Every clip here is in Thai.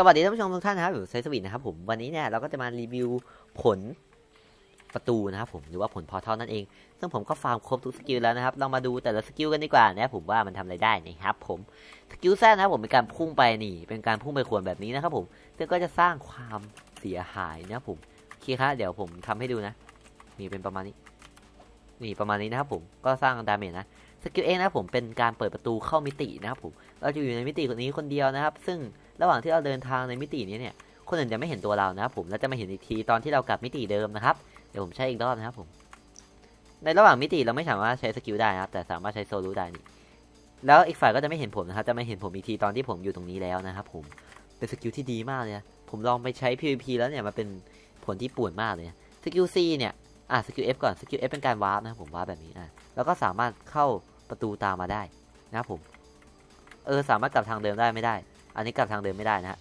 สวัสดีท่านผู้ชมทุกท่านนะครับอยู่ไซสวีนะครับผมวันนี้เนี่ยเราก็จะมารีวิวผลประตูนะครับผมหรือว่าผลพอร์ทัลนั่นเอง ซึ่งผมก็ฟาร์มครบทุกสกิลแล้วนะครับ เรามาดูแต่ละสกิลกันดีกว่านะครับผมว่ามันทำอะไรได้นะครับผมสกิลแซดนะครับผมเป็นการพุ่งไปนี่ เป็นการพุ่งไปขวนแบบนี้นะครับผมซึ่งก็จะสร้างความเสียหายนะครับผมโอเคครับเดี๋ยวผมทำให้ดูนะนี่เป็นประมาณนี้ นี่ประมาณนี้นะครับผมก็สร้างดาเมจนะ กิลเองนะครับผมเป็นการเปิดประตูเข้ามิตินะครับผมเราจะอยู่ในมิตินี้คนเดียวนะครับ ซึ่งระหว่างที่เราเดินทางในมิตินี้เนี่ยคนอื่นจะไม่เห็นตัวเรานะครับผมและจะมาเห็นอีกทีตอนที่เรากลับมิติเดิมนะครับเดี๋ยวผมใช้อีกรอบนะครับผม ในระหว่างมิติเราไม่สามารถใช้สกิลได้นะครับ แต่สามารถใช้โซลูได้นี่แล้วอีกฝ่ายก็จะไม่เห็นผมนะครับจะไม่เห็นผมอีกทีตอนที่ผมอยู่ตรงนี้แล้วนะครับผมเป็นสกิลที่ดีมากเลยนะผมลองไปใช้ PVP แล้วเนี่ยมันเป็นผลที่ป่วนมากเลยนะสกิล C เนี่ยอะสกิล F ก่อนสกิล F เป็นการวาร์ปนะครับผมวาร์ปแบบนี้อะแล้วก็สามารถเข้า ประตูตามมาได้นะครับผม เออสามารถกลับทางเดิมได้ไม่ได้ อันนี้กลับทางเดิมไม่ได้นะฮะ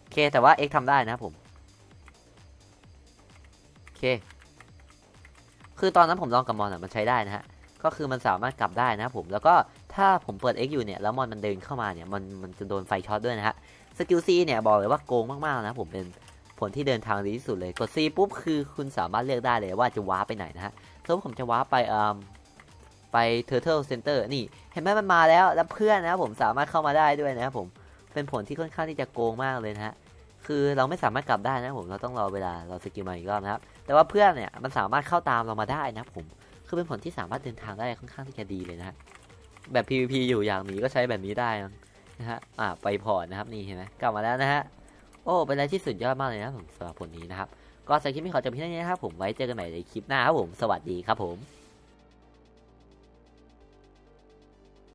โอเคแต่ว่า X ทำได้นะครับผมโอเค คือตอนนั้นผมลองกับมอนอะมันใช้ได้นะฮะก็คือมันสามารถกลับได้นะครับผมแล้วก็ถ้าผมเปิด X อยู่เนี่ยแล้วมอนมันเดินเข้ามาเนี่ยมันมันจะโดนไฟช็อตด้วยนะฮะสกิล C เนี่ยบอกเลยว่าโกงมากๆนะผมเป็นผลที่เดินทางดีที่สุดเลยกด C ปุ๊บคือคุณสามารถเลือกได้เลยว่าจะว้าไปไหนนะฮะสมมติผมจะว้าร์ปไปอ่า ไป Turtle Center นี่ เห็นไหมมันมาแล้ว แล้วเพื่อนนะครับผมสามารถเข้ามาได้ด้วยนะครับผม เป็นผลที่ค่อนข้างที่จะโกงมากเลยนะฮะ คือเราไม่สามารถกลับได้นะผม เราต้องรอเวลา เราสกิลมาอีกรอบนะครับ แต่ว่าเพื่อนเนี่ยมันสามารถเข้าตามเรามาได้นะผม คือเป็นผลที่สามารถเดินทางได้ค่อนข้างที่จะดีเลยนะแบบ PVP อยู่อย่างนี้ก็ใช้แบบนี้ได้นะฮะ อ่า ไปพอร์ตนะครับนี่เห็นไหมกลับมาแล้วนะฮะ โอ้ เป็นอะไรที่สุดยอดมากเลยนะผมสำหรับผลนี้นะครับ ก็สำหรับคลิปนี้ขอจบเพียงเท่านี้นะครับผม ไว้เจอกันใหม่ในคลิปหน้าครับผม สวัสดีครับผม